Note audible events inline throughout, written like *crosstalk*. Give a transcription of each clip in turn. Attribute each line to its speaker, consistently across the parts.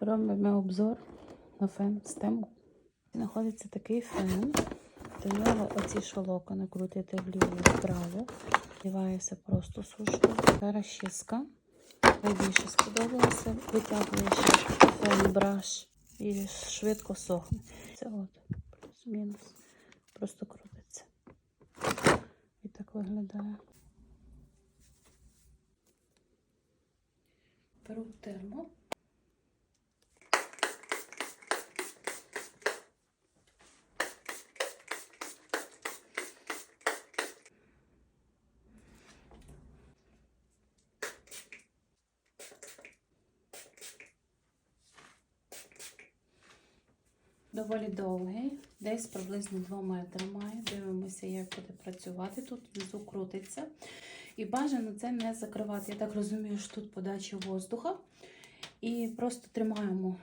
Speaker 1: Робимо обзор на фен з тему. Знаходиться такий фен. До нього оці шолока накрутити вліво і вправо. Вдівається просто сушку. Зараз чистка. Найбільше сподобалося. Витягує ще фен браш і швидко сохне. Це от плюс-мінус. Просто крутиться. І так виглядає. Беру термо. Доволі довгий, десь приблизно 2 метри має. Дивимося, як буде працювати. Тут внизу крутиться. І бажано це не закривати. Я так розумію, що тут подача воздуха. І просто тримаємо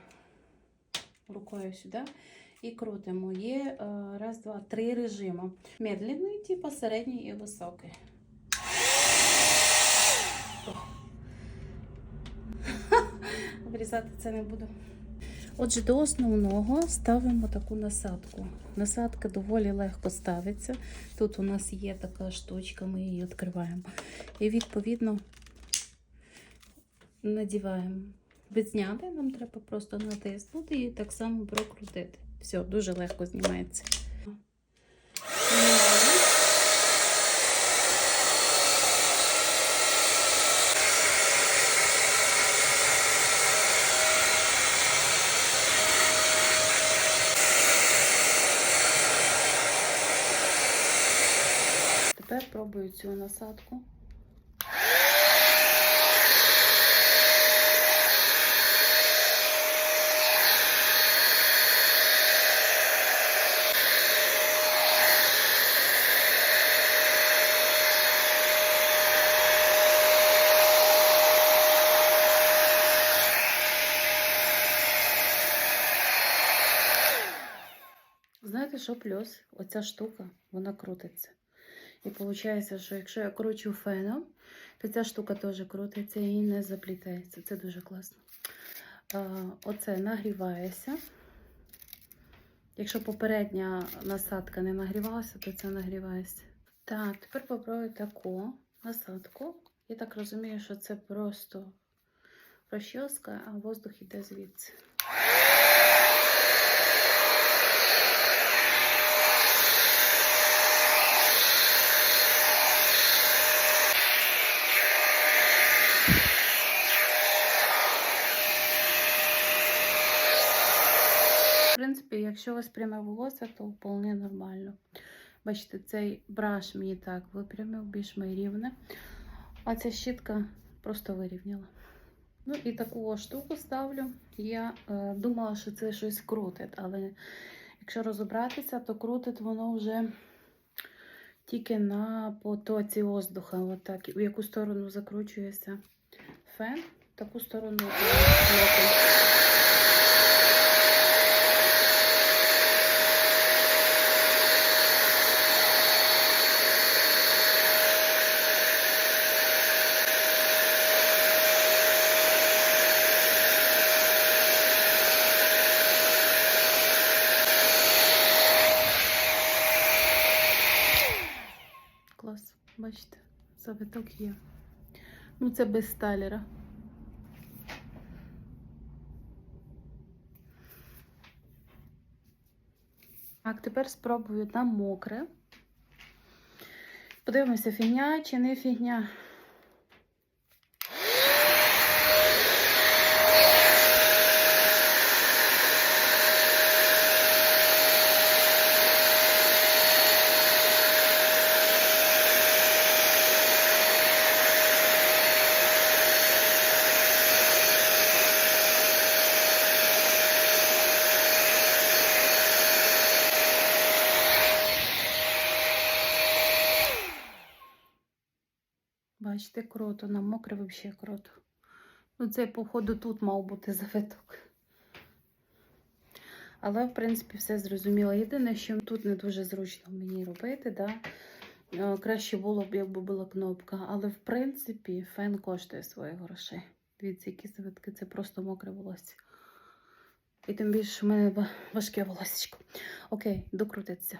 Speaker 1: рукою сюди і крутимо. Є е, раз, два, три режими. Медленний, типу, середній і високий. Вирізати *laughs* це не буду. Отже, до основного ставимо таку насадку. Насадка доволі легко ставиться. Тут у нас є така штучка, ми її відкриваємо. І відповідно надіваємо. Відзняти нам треба просто натиснути і так само прокрутити. Все, дуже легко знімається. Тепер пробую цю насадку. Знаєте, що плюс? Оця штука, вона крутиться. І виходить, що якщо я кручу феном, то ця штука теж крутиться і не заплітається. Це дуже класно. Оце нагрівається. Якщо попередня насадка не нагрівалася, то це нагрівається. Так, тепер попробую таку насадку. Я так розумію, що це просто розчоска, а воздух іде звідси. В принципі, якщо у вас пряме волосся, то вполне нормально. Бачите, цей браш мені так випрямив, більш рівне. А ця щітка просто вирівняла. Ну і таку штуку ставлю. Я е, думала, що це щось крутить, але якщо розібратися, то крутить воно вже тільки на потоці воздуха. Отак. В яку сторону закручується фен, в таку сторону крутить. Клас, бачите, завиток є. Ну, це без сталера. Так, тепер спробую на мокре. Подивимося, фігня чи не фігня. Бачите, круто, на мокре взагалі круто. Ну, це, походу, тут мав бути *laughs* завиток. Але, в принципі, все зрозуміло. Єдине, що тут не дуже зручно мені робити, да? Е, краще було б, якби була кнопка. Але, в принципі, фен коштує своїх грошей. Дивіться, які завитки, це просто мокре волосся. І тим більше в мене важке волосечко. Окей, докрутиться.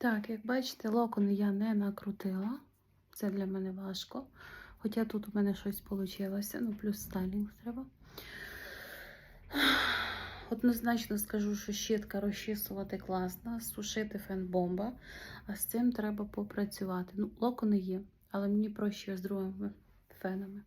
Speaker 1: Так, як бачите, локони я не накрутила. Це для мене важко. Хоча тут у мене щось вийшло. Ну, плюс стайлінг треба. Однозначно скажу, що щітка розчісувати класна, сушити фен бомба. А з цим треба попрацювати. Ну, локони є, але мені проще з другими фенами.